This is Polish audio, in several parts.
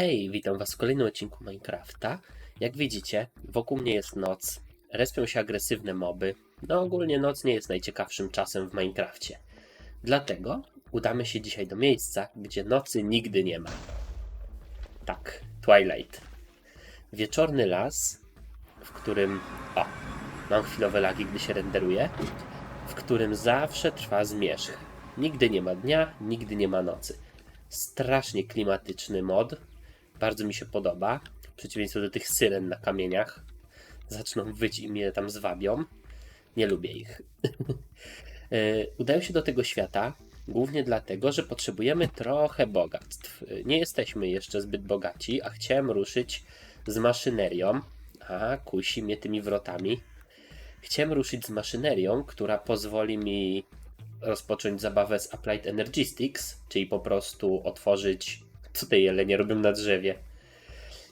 Hej, witam was w kolejnym odcinku Minecrafta. Jak widzicie, wokół mnie jest noc, respią się agresywne moby. No ogólnie noc nie jest najciekawszym czasem w Minecrafcie. Dlatego udamy się dzisiaj do miejsca, gdzie nocy nigdy nie ma. Tak, Twilight. Wieczorny las, w którym... O, mam chwilowe lagi, gdy się renderuje. W którym zawsze trwa zmierzch. Nigdy nie ma dnia, nigdy nie ma nocy. Strasznie klimatyczny mod. Bardzo mi się podoba. W przeciwieństwie do tych syren na kamieniach. Zaczną wyć i mnie tam zwabią. Nie lubię ich. E, Udają się do tego świata głównie dlatego, że potrzebujemy trochę bogactw. Nie jesteśmy jeszcze zbyt bogaci, a chciałem ruszyć z maszynerią. A, kusi mnie tymi wrotami. Chciałem ruszyć z maszynerią, która pozwoli mi rozpocząć zabawę z Applied Energistics, czyli po prostu otworzyć. Co te jelenie robią na drzewie?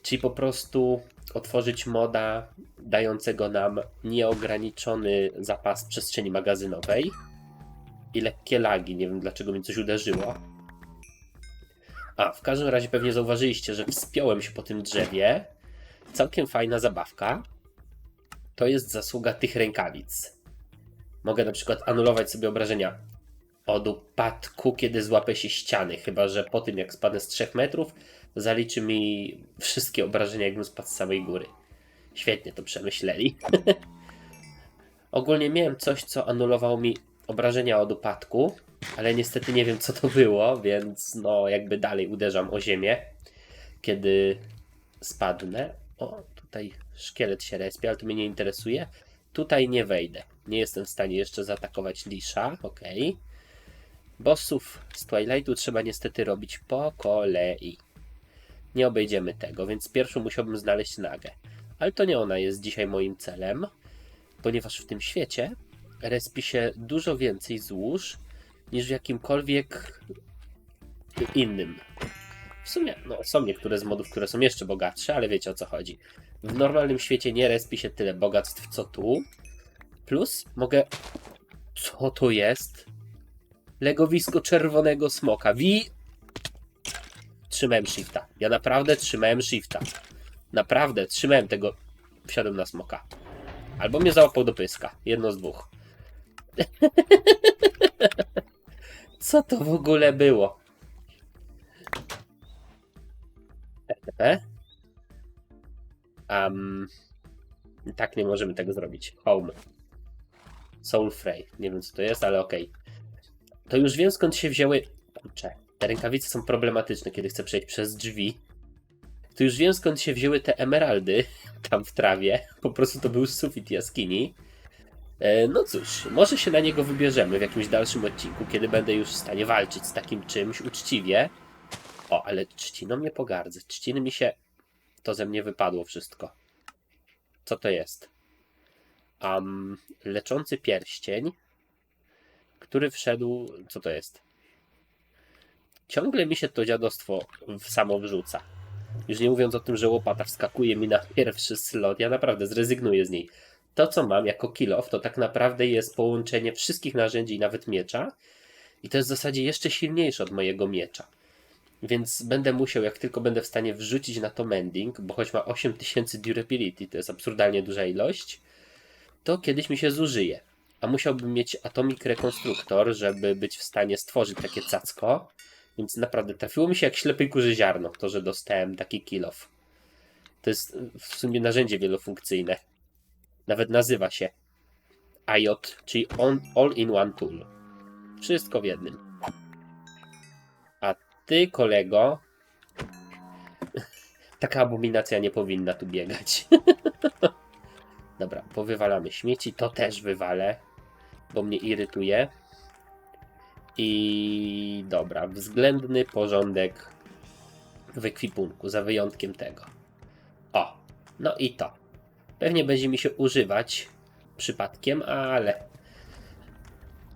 Czyli po prostu otworzyć moda dającego nam nieograniczony zapas przestrzeni magazynowej i lekkie lagi. Nie wiem dlaczego mi coś uderzyło. A, w każdym razie pewnie zauważyliście, że wspiąłem się po tym drzewie. Całkiem fajna zabawka. To jest zasługa tych rękawic. Mogę na przykład anulować sobie obrażenia od upadku, kiedy złapę się ściany. Chyba, że po tym jak spadnę z 3 metrów, zaliczy mi wszystkie obrażenia, jakbym spadł z samej góry. Świetnie to przemyśleli. Ogólnie miałem coś, co anulowało mi obrażenia od upadku, ale niestety nie wiem, co to było, więc no jakby dalej uderzam o ziemię, kiedy spadnę. O, tutaj szkielet się respi, ale to mnie nie interesuje. Tutaj nie wejdę. Nie jestem w stanie jeszcze zaatakować Lisza. Ok. Bossów z Twilightu trzeba niestety robić po kolei. Nie obejdziemy tego, więc pierwszą musiałbym znaleźć Nagę. Ale to nie ona jest dzisiaj moim celem, ponieważ w tym świecie respi się dużo więcej złóż niż w jakimkolwiek innym. W sumie, no, są niektóre z modów, które są jeszcze bogatsze, ale wiecie o co chodzi. W normalnym świecie nie respi się tyle bogactw, co tu. Plus mogę. Co to jest? Legowisko czerwonego smoka. Wi. Trzymałem shifta. Ja naprawdę trzymałem shifta. Naprawdę trzymałem tego. Wsiadłem na smoka. Albo mnie załapał do pyska. Jedno z dwóch. Co to w ogóle było? E? Um, tak nie możemy tego zrobić. Home. Soul Frey. Nie wiem co to jest, ale okej. To już wiem skąd się wzięły. Kurczę. Te rękawice są problematyczne, kiedy chcę przejść przez drzwi. To już wiem skąd się wzięły te emeraldy tam w trawie. Po prostu to był sufit jaskini. E, No cóż, może się na niego wybierzemy w jakimś dalszym odcinku, kiedy będę już w stanie walczyć z takim czymś uczciwie. O, ale trzciną nie pogardzę. Trzciny mi się. To ze mnie wypadło wszystko. Co to jest? Um, leczący pierścień, który wszedł. Co to jest? Ciągle mi się to dziadostwo samo wrzuca. Już nie mówiąc o tym, że łopata wskakuje mi na pierwszy slot, ja naprawdę zrezygnuję z niej. To, co mam jako kill off, to tak naprawdę jest połączenie wszystkich narzędzi nawet miecza. I to jest w zasadzie jeszcze silniejsze od mojego miecza. Więc będę musiał, jak tylko będę w stanie wrzucić na to mending, bo choć ma 8000 durability, to jest absurdalnie duża ilość, to kiedyś mi się zużyje. A musiałbym mieć Atomic Rekonstruktor, żeby być w stanie stworzyć takie cacko. Więc naprawdę trafiło mi się jak ślepej kurzy ziarno, to, że dostałem taki kill off. To jest w sumie narzędzie wielofunkcyjne. Nawet nazywa się IOT, czyli on, All in One Tool. Wszystko w jednym. A ty, kolego, taka abominacja nie powinna tu biegać. Dobra, powywalamy śmieci, to też wywalę, bo mnie irytuje. I dobra, względny porządek w ekwipunku, za wyjątkiem tego. O, no i to. Pewnie będzie mi się używać przypadkiem, ale.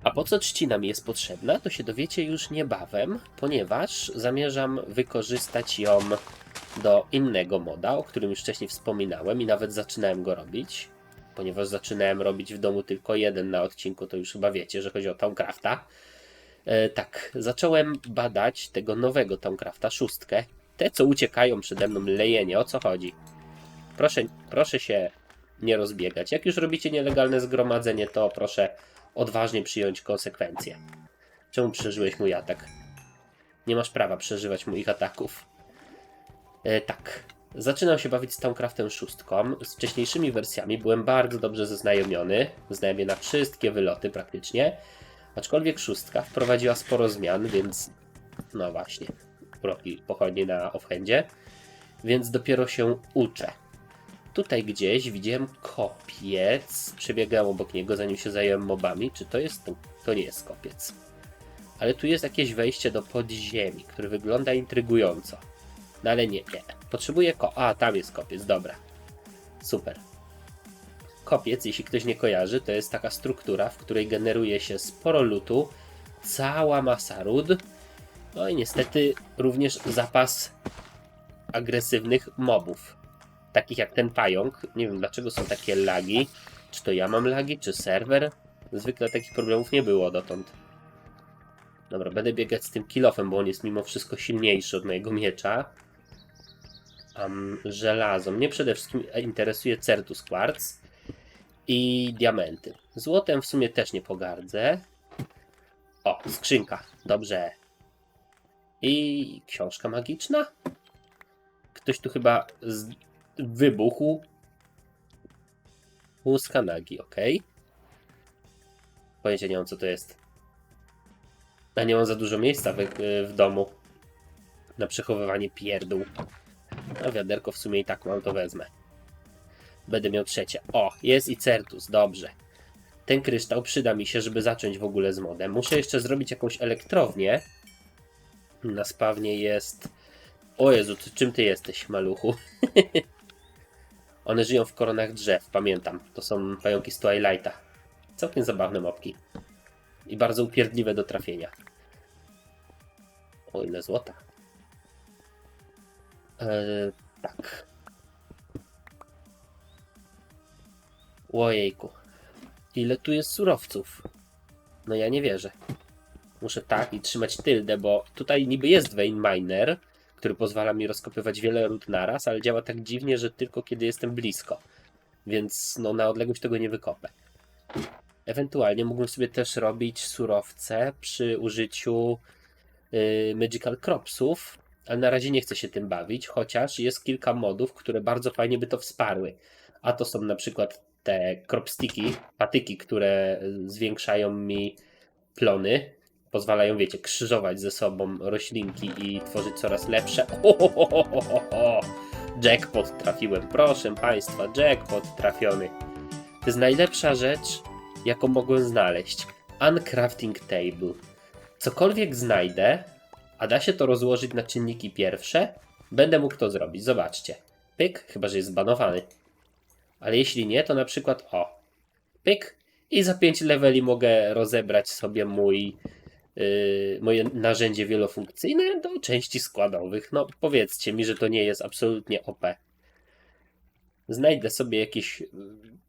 A po co trzcina mi jest potrzebna, to się dowiecie już niebawem, ponieważ zamierzam wykorzystać ją do innego moda, o którym już wcześniej wspominałem i nawet zaczynałem go robić. Ponieważ zaczynałem robić w domu tylko jeden na odcinku, to już chyba wiecie, że chodzi o Tomcrafta. E, tak, zacząłem badać tego nowego Tomcrafta, szóstkę, te, co uciekają przede mną, lejenie, o co chodzi? Proszę, proszę się nie rozbiegać. Jak już robicie nielegalne zgromadzenie, to proszę odważnie przyjąć konsekwencje. Czemu przeżyłeś mój atak? Nie masz prawa przeżywać moich ataków. E, tak. Zaczynam się bawić z Towncraftem szóstką. Z wcześniejszymi wersjami byłem bardzo dobrze zaznajomiony. Znałem je na wszystkie wyloty praktycznie. Aczkolwiek szóstka wprowadziła sporo zmian, więc no właśnie, uroki pochodnie na offhandzie. Więc dopiero się uczę. Tutaj gdzieś widziałem kopiec. Przebiegałem obok niego, zanim się zająłem mobami. Czy to jest. To nie jest kopiec. Ale tu jest jakieś wejście do podziemi, które wygląda intrygująco. No ale nie, nie. Potrzebuję ko. A, tam jest kopiec, dobra. Super. Kopiec, jeśli ktoś nie kojarzy, to jest taka struktura, w której generuje się sporo lutu, cała masa ród, no i niestety również zapas agresywnych mobów. Takich jak ten pająk. Nie wiem dlaczego są takie lagi. Czy to ja mam lagi, czy serwer? Zwykle takich problemów nie było dotąd. Dobra, będę biegać z tym kilofem, bo on jest mimo wszystko silniejszy od mojego miecza. Um, żelazo. Mnie przede wszystkim interesuje Certus Quartz i diamenty. Złotem w sumie też nie pogardzę. O, skrzynka. Dobrze. I książka magiczna? Ktoś tu chyba z... wybuchł. Łuska nagi, ok. Pojęcia nie mam, co to jest. A nie mam za dużo miejsca w, w domu na przechowywanie pierdół. A wiaderko w sumie i tak mam, to wezmę. Będę miał trzecie. O, jest i Certus, dobrze. Ten kryształ przyda mi się, żeby zacząć w ogóle z modem. Muszę jeszcze zrobić jakąś elektrownię. Na spawnie jest... O Jezu, czym ty jesteś, maluchu? One żyją w koronach drzew, pamiętam. To są pająki z Twilighta. Całkiem zabawne mopki. I bardzo upierdliwe do trafienia. O ile złota. Eee, tak. Ojejku. Ile tu jest surowców? No ja nie wierzę. Muszę tak i trzymać tyldę, bo tutaj niby jest vein miner, który pozwala mi rozkopywać wiele ród naraz, ale działa tak dziwnie, że tylko kiedy jestem blisko. Więc no na odległość tego nie wykopę. Ewentualnie mógłbym sobie też robić surowce przy użyciu yy, Magical Cropsów, ale na razie nie chcę się tym bawić, chociaż jest kilka modów, które bardzo fajnie by to wsparły. A to są na przykład te cropsticki, patyki, które zwiększają mi plony, pozwalają, wiecie, krzyżować ze sobą roślinki i tworzyć coraz lepsze. Ohohohoho! Jackpot trafiłem, proszę Państwa, jackpot trafiony. To jest najlepsza rzecz, jaką mogłem znaleźć. Uncrafting Table. Cokolwiek znajdę, a da się to rozłożyć na czynniki pierwsze, będę mógł to zrobić. Zobaczcie. Pyk, chyba że jest zbanowany. Ale jeśli nie, to na przykład o, pyk i za 5 leveli mogę rozebrać sobie mój yy, moje narzędzie wielofunkcyjne do części składowych. No powiedzcie mi, że to nie jest absolutnie OP. Znajdę sobie jakieś yy,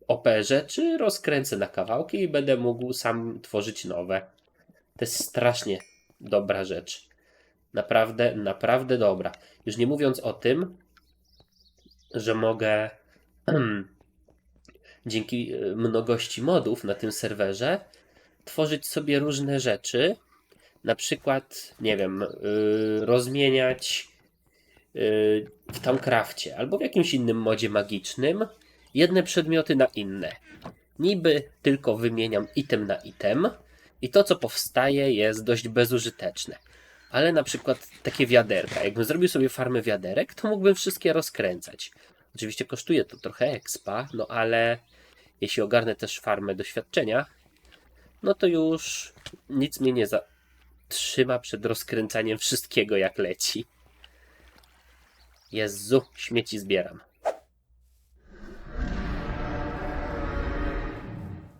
OP rzeczy, rozkręcę na kawałki i będę mógł sam tworzyć nowe. To jest strasznie dobra rzecz. Naprawdę, naprawdę dobra. Już nie mówiąc o tym, że mogę dzięki e, mnogości modów na tym serwerze tworzyć sobie różne rzeczy. Na przykład, nie wiem, yy, rozmieniać yy, w Towncrafcie albo w jakimś innym modzie magicznym jedne przedmioty na inne. Niby tylko wymieniam item na item i to, co powstaje, jest dość bezużyteczne. Ale na przykład takie wiaderka. Jakbym zrobił sobie farmę wiaderek, to mógłbym wszystkie rozkręcać. Oczywiście kosztuje to trochę expa, no ale jeśli ogarnę też farmę doświadczenia, no to już nic mnie nie zatrzyma przed rozkręcaniem wszystkiego jak leci. Jezu, śmieci zbieram.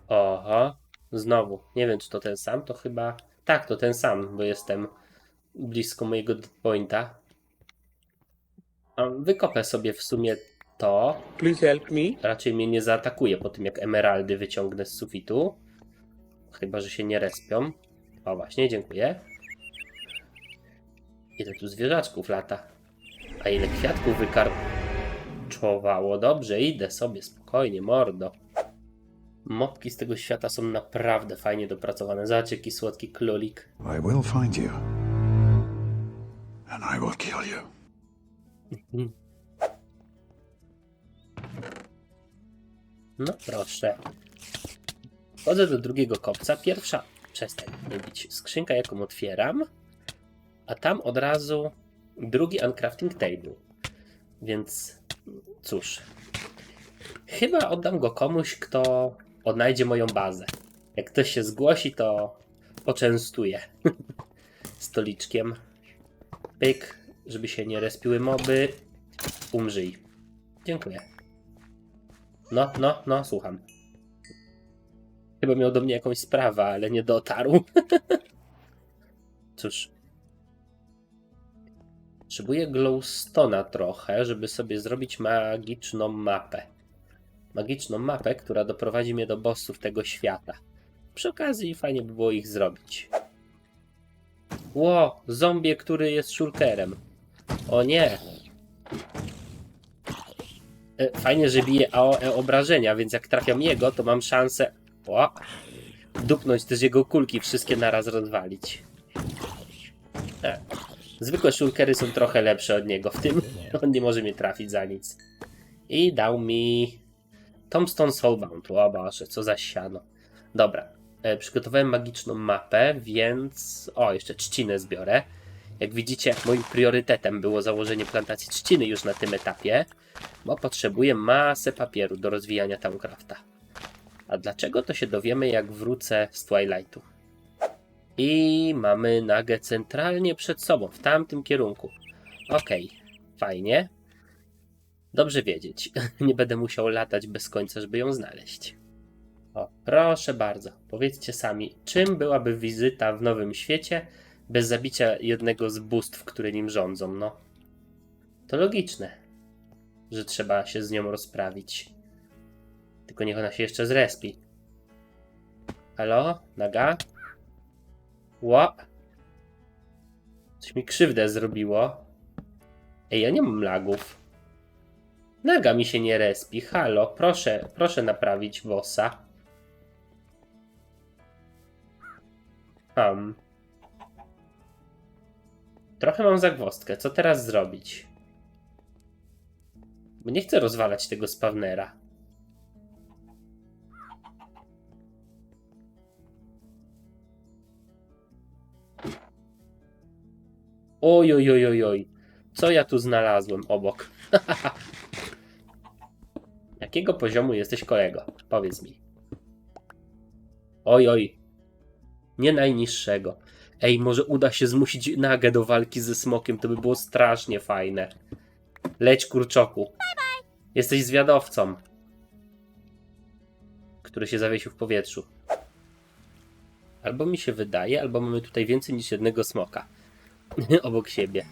Oho, znowu. Nie wiem, czy to ten sam, to chyba... Tak, to ten sam, bo jestem blisko mojego pointa. Wykopę sobie w sumie to. Please help me. Raczej mnie nie zaatakuje po tym, jak emeraldy wyciągnę z sufitu. Chyba, że się nie respią. O właśnie, dziękuję. Ile tu zwierzaczków lata. A ile kwiatków wykarczowało. Dobrze, idę sobie spokojnie, mordo. Mopki z tego świata są naprawdę fajnie dopracowane. Zobacz, jaki słodki klolik. I will find you. And I will kill you. No proszę. Wchodzę do drugiego kopca. Pierwsza, przestań mówić, skrzynka jaką otwieram, a tam od razu drugi uncrafting table. Więc cóż, chyba oddam go komuś, kto odnajdzie moją bazę. Jak ktoś się zgłosi, to poczęstuję stoliczkiem. Pyk, żeby się nie respiły moby. Umrzyj. Dziękuję. No, no, no, słucham. Chyba miał do mnie jakąś sprawę, ale nie dotarł. Cóż. Potrzebuję glowstona trochę, żeby sobie zrobić magiczną mapę. Magiczną mapę, która doprowadzi mnie do bossów tego świata. Przy okazji fajnie by było ich zrobić. Ło, zombie, który jest shulkerem. O nie, E, Fajnie, że bije AOE obrażenia, więc jak trafiam jego, to mam szansę o, dupnąć też jego kulki, wszystkie naraz rozwalić. E, Zwykłe szulkery są trochę lepsze od niego w tym. On nie może mnie trafić za nic. I dał mi Tombstone Soulbound. O Boże, co za siano. Dobra, przygotowałem magiczną mapę, więc... O, jeszcze trzcinę zbiorę. Jak widzicie, moim priorytetem było założenie plantacji trzciny już na tym etapie, bo potrzebuję masę papieru do rozwijania Towncrafta. A dlaczego to się dowiemy, jak wrócę z Twilightu. I mamy nagę centralnie przed sobą, w tamtym kierunku. Okej, fajnie. Dobrze wiedzieć. Nie będę musiał latać bez końca, żeby ją znaleźć. O, proszę bardzo, powiedzcie sami, czym byłaby wizyta w Nowym Świecie bez zabicia jednego z bóstw, które nim rządzą, no. To logiczne, że trzeba się z nią rozprawić. Tylko niech ona się jeszcze zrespi. Halo? Naga? Ło? Coś mi krzywdę zrobiło. Ej, ja nie mam lagów. Naga mi się nie respi. Halo, proszę, proszę naprawić bossa. Um. Trochę mam zagwozdkę. Co teraz zrobić? Bo nie chcę rozwalać tego spawnera. Oj, oj, oj, oj, oj. Co ja tu znalazłem obok? Jakiego poziomu jesteś kolego? Powiedz mi. Oj, oj. Nie najniższego. Ej, może uda się zmusić Nagę do walki ze smokiem, to by było strasznie fajne. Leć kurczoku. Jesteś zwiadowcą. Który się zawiesił w powietrzu. Albo mi się wydaje, albo mamy tutaj więcej niż jednego smoka. Obok siebie.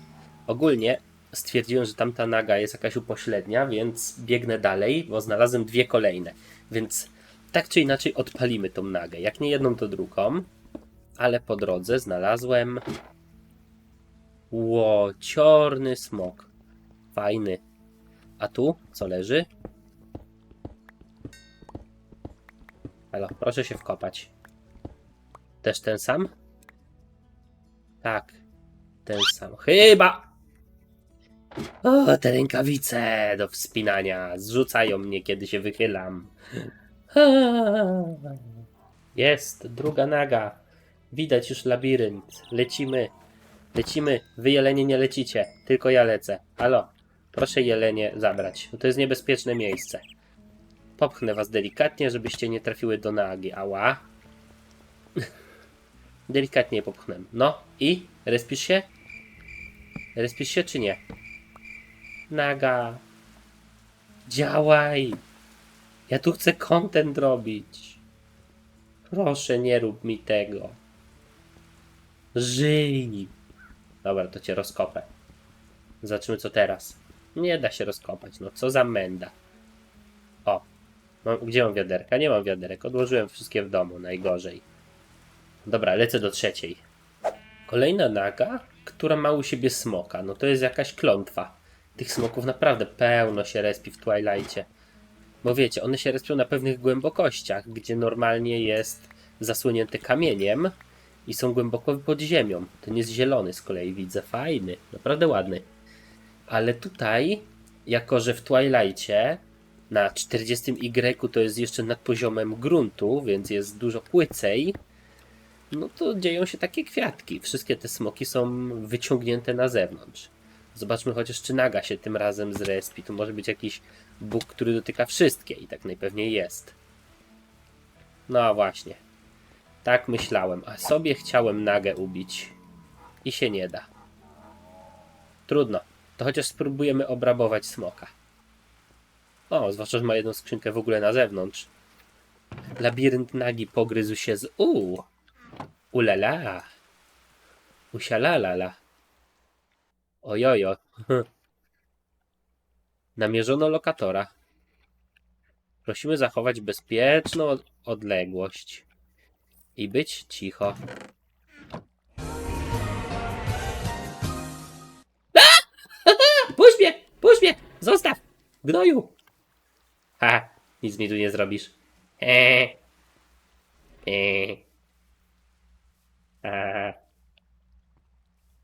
Ogólnie stwierdziłem, że tamta naga jest jakaś upośrednia, więc biegnę dalej, bo znalazłem dwie kolejne. Więc tak czy inaczej odpalimy tą nagę. Jak nie jedną, to drugą. Ale po drodze znalazłem. Łociorny smok. Fajny. A tu co leży? Halo, proszę się wkopać. Też ten sam? Tak, ten sam. Chyba! O, te rękawice do wspinania zrzucają mnie, kiedy się wychylam. Jest, druga naga. Widać już labirynt. Lecimy. Lecimy. Wy jelenie nie lecicie. Tylko ja lecę. Halo. Proszę jelenie zabrać. To jest niebezpieczne miejsce. Popchnę was delikatnie, żebyście nie trafiły do nagi. Ała. Delikatnie popchnę. No i? Respisz się? Respisz się czy nie? Naga. Działaj. Ja tu chcę content robić. Proszę, nie rób mi tego. Żyj. Dobra, to cię rozkopę. Zobaczymy co teraz. Nie da się rozkopać, no co za menda. O, mam, gdzie mam wiaderka? Nie mam wiaderek, odłożyłem wszystkie w domu, najgorzej. Dobra, lecę do trzeciej. Kolejna naga, która ma u siebie smoka, no to jest jakaś klątwa. Tych smoków naprawdę pełno się respi w Twilightie. Bo wiecie, one się respią na pewnych głębokościach, gdzie normalnie jest zasłonięte kamieniem i są głęboko pod ziemią. Ten jest zielony z kolei, widzę. Fajny, naprawdę ładny. Ale tutaj, jako że w Twilightie na 40 Y to jest jeszcze nad poziomem gruntu, więc jest dużo płycej, no to dzieją się takie kwiatki. Wszystkie te smoki są wyciągnięte na zewnątrz. Zobaczmy chociaż, czy naga się tym razem z respi. Tu może być jakiś bóg, który dotyka wszystkie i tak najpewniej jest. No właśnie. Tak myślałem, a sobie chciałem nagę ubić. I się nie da. Trudno. To chociaż spróbujemy obrabować smoka. O, zwłaszcza, że ma jedną skrzynkę w ogóle na zewnątrz. Labirynt nagi pogryzł się z u. Ulala. Usialalala. Ojojo. Namierzono lokatora. Prosimy zachować bezpieczną od- odległość i być cicho. Puść mnie! Puść mnie! Zostaw! Gnoju! Ha! Nic mi tu nie zrobisz. Eee. Eee. A.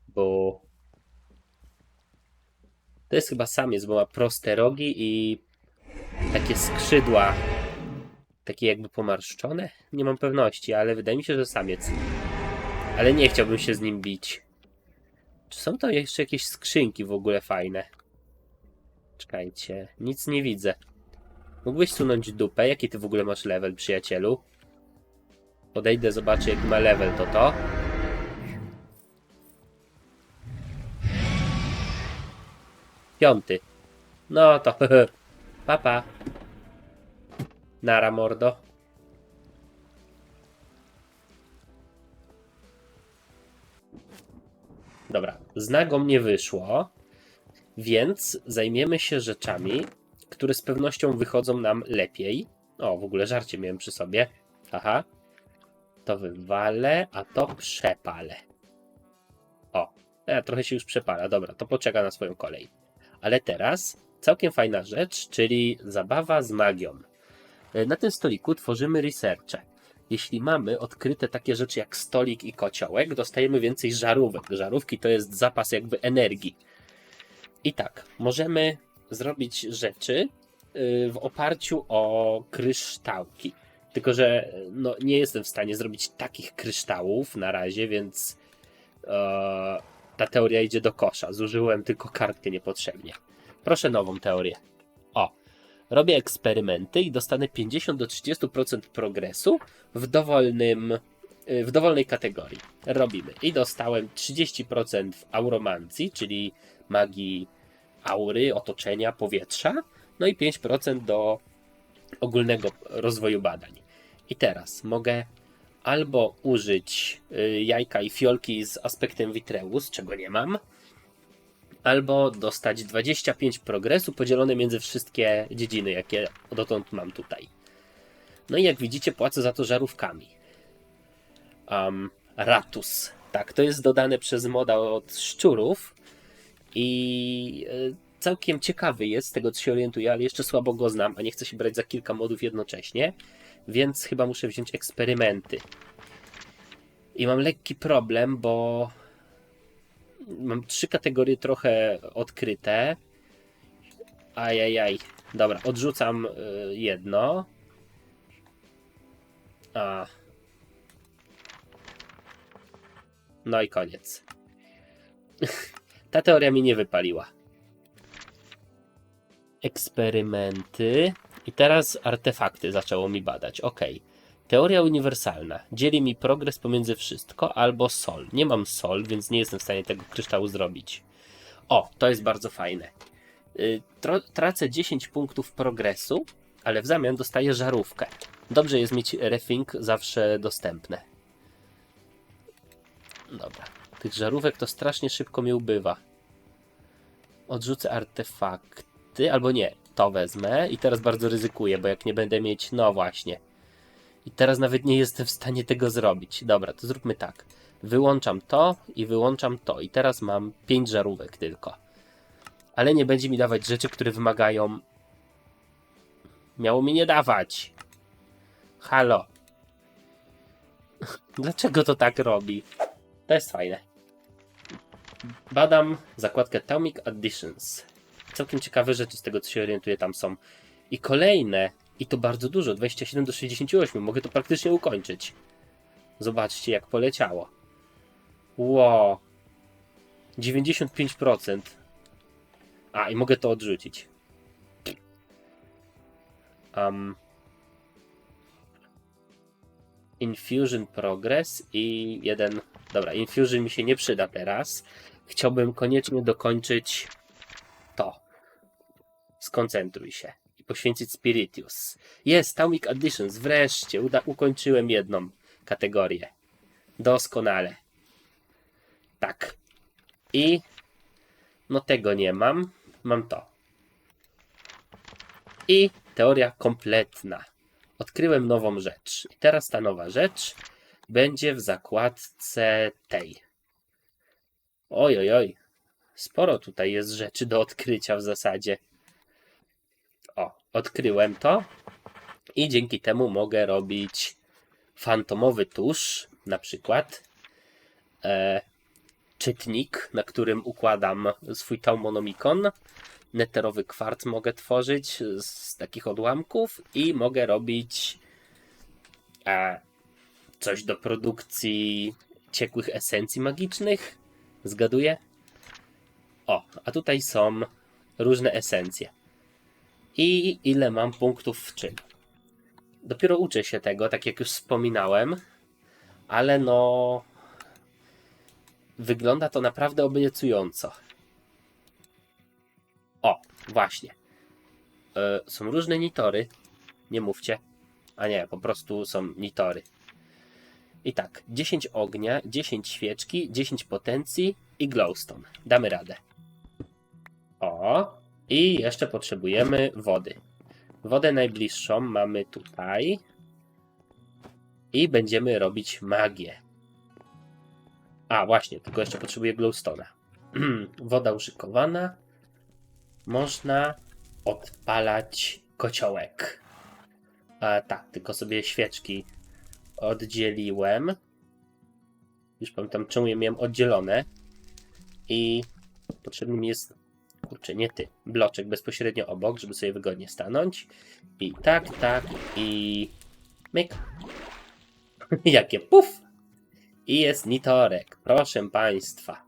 Bo. To jest chyba samiec, bo ma proste rogi i takie skrzydła. Takie jakby pomarszczone? Nie mam pewności, ale wydaje mi się, że samiec. Ale nie chciałbym się z nim bić. Czy są to jeszcze jakieś skrzynki w ogóle fajne? Czekajcie, nic nie widzę. Mógłbyś sunąć dupę? Jaki ty w ogóle masz level, przyjacielu? Podejdę, zobaczę jaki ma level to to. Piąty. No to papa. Nara mordo. Dobra, z nagą nie wyszło, więc zajmiemy się rzeczami, które z pewnością wychodzą nam lepiej. O, w ogóle żarcie miałem przy sobie. Aha. To wywalę, a to przepalę. O, e, trochę się już przepala. Dobra, to poczeka na swoją kolej. Ale teraz całkiem fajna rzecz, czyli zabawa z magią. E, Na tym stoliku tworzymy researche. Jeśli mamy odkryte takie rzeczy jak stolik i kociołek, dostajemy więcej żarówek. Żarówki to jest zapas jakby energii. I tak, możemy zrobić rzeczy y, w oparciu o kryształki. Tylko, że no, nie jestem w stanie zrobić takich kryształów na razie, więc e, ta teoria idzie do kosza. Zużyłem tylko kartkę niepotrzebnie. Proszę nową teorię. Robię eksperymenty i dostanę 50 do 30% progresu w dowolnym y, w dowolnej kategorii. Robimy. I dostałem 30% w auromancji, czyli magii aury, otoczenia, powietrza, no i 5% do ogólnego rozwoju badań. I teraz mogę albo użyć y, jajka i fiolki z aspektem Vitreus, czego nie mam, albo dostać 25 progresu podzielone między wszystkie dziedziny, jakie dotąd mam tutaj. No i jak widzicie, płacę za to żarówkami. Um, Ratus. Tak, to jest dodane przez moda od szczurów i e, całkiem ciekawy jest, z tego co się orientuję, ale jeszcze słabo go znam, a nie chcę się brać za kilka modów jednocześnie, więc chyba muszę wziąć eksperymenty. I mam lekki problem, bo mam trzy kategorie trochę odkryte. Ajajaj. Dobra, odrzucam y, jedno. A. No i koniec. Ta teoria mi nie wypaliła. Eksperymenty. I teraz artefakty zaczęło mi badać. Ok. Teoria uniwersalna. Dzieli mi progres pomiędzy wszystko albo sol. Nie mam sol, więc nie jestem w stanie tego kryształu zrobić. O, to jest bardzo fajne. Y, Tracę 10 punktów progresu, ale w zamian dostaję żarówkę. Dobrze jest mieć refing zawsze dostępne. Dobra. Tych żarówek to strasznie szybko mi ubywa. Odrzucę artefakty, albo nie, to wezmę i teraz bardzo ryzykuję, bo jak nie będę mieć, no właśnie. I teraz nawet nie jestem w stanie tego zrobić. Dobra, to zróbmy tak. Wyłączam to i wyłączam to. I teraz mam 5 żarówek tylko. ale nie będzie mi dawać rzeczy, które wymagają. Miało mi nie dawać. Halo. Dlaczego to tak robi? To jest fajne. Badam zakładkę Atomic Additions. Całkiem ciekawe rzeczy z tego, co się orientuję, tam są. I kolejne, i to bardzo dużo, 27 do 68. Mogę to praktycznie ukończyć. Zobaczcie, jak poleciało. Ło. 95%. A, i mogę to odrzucić. Um, Infusion Progress i jeden. Dobra, Infusion mi się nie przyda teraz. Chciałbym koniecznie dokończyć to. Skoncentruj się poświęcić Spiritius. Jest, Taumic Additions, wreszcie uda, ukończyłem jedną kategorię. Doskonale. Tak. I no tego nie mam. Mam to. I teoria kompletna. Odkryłem nową rzecz. I teraz ta nowa rzecz będzie w zakładce tej. Oj, oj, oj. Sporo tutaj jest rzeczy do odkrycia w zasadzie. O, odkryłem to. I dzięki temu mogę robić fantomowy tusz, na przykład. E, czytnik, na którym układam swój taumonomikon. Neterowy kwarc mogę tworzyć z takich odłamków i mogę robić e, coś do produkcji ciekłych esencji magicznych. Zgaduję? O, a tutaj są różne esencje. I ile mam punktów w czym? Dopiero uczę się tego, tak jak już wspominałem, ale no Wygląda to naprawdę obiecująco. O, właśnie. E, są różne nitory. Nie mówcie. A nie, po prostu są nitory. I tak, 10 ognia, 10 świeczki, 10 potencji i glowstone. Damy radę. O, i jeszcze potrzebujemy wody. Wodę najbliższą mamy tutaj. I będziemy robić magię. A, właśnie, tylko jeszcze potrzebuję glowstone'a. Woda uszykowana. Można odpalać kociołek. A, tak, tylko sobie świeczki oddzieliłem. Już pamiętam, czemu je miałem oddzielone. I potrzebny mi jest, kurczę, nie ty, bloczek bezpośrednio obok, żeby sobie wygodnie stanąć. I tak, tak, i myk. Jakie puf! I jest nitorek, proszę Państwa.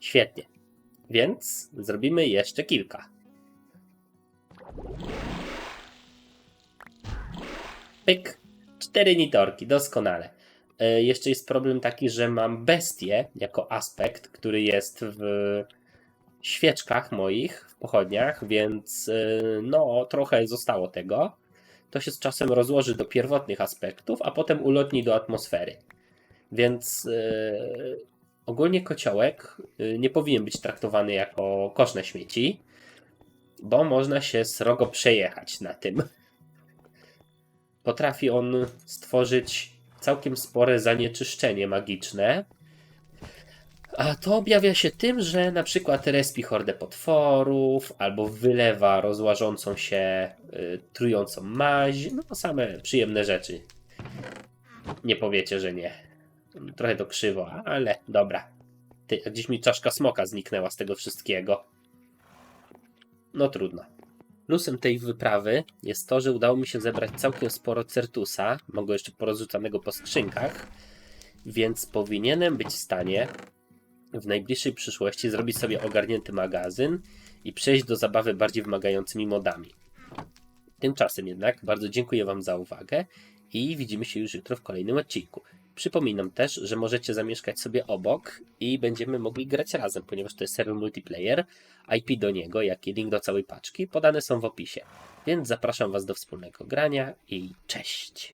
Świetnie. Więc zrobimy jeszcze kilka. Pyk. Cztery nitorki, doskonale. E, jeszcze jest problem taki, że mam bestię jako aspekt, który jest w świeczkach moich, w pochodniach, więc e, no trochę zostało tego. To się z czasem rozłoży do pierwotnych aspektów, a potem ulotni do atmosfery. Więc yy, ogólnie kociołek yy, nie powinien być traktowany jako kosz na śmieci, bo można się srogo przejechać na tym. Potrafi on stworzyć całkiem spore zanieczyszczenie magiczne. A to objawia się tym, że na przykład respi hordę potworów, albo wylewa rozłażącą się, y, trującą maź. No, same przyjemne rzeczy. Nie powiecie, że nie. Trochę to krzywo, ale dobra. Ty, gdzieś mi czaszka smoka zniknęła z tego wszystkiego. No trudno. Plusem tej wyprawy jest to, że udało mi się zebrać całkiem sporo certusa, mogę jeszcze porozrzucanego po skrzynkach, więc powinienem być w stanie w najbliższej przyszłości zrobić sobie ogarnięty magazyn i przejść do zabawy bardziej wymagającymi modami. Tymczasem jednak bardzo dziękuję Wam za uwagę i widzimy się już jutro w kolejnym odcinku. Przypominam też, że możecie zamieszkać sobie obok i będziemy mogli grać razem, ponieważ to jest serwer multiplayer. IP do niego, jak i link do całej paczki podane są w opisie. Więc zapraszam Was do wspólnego grania i cześć!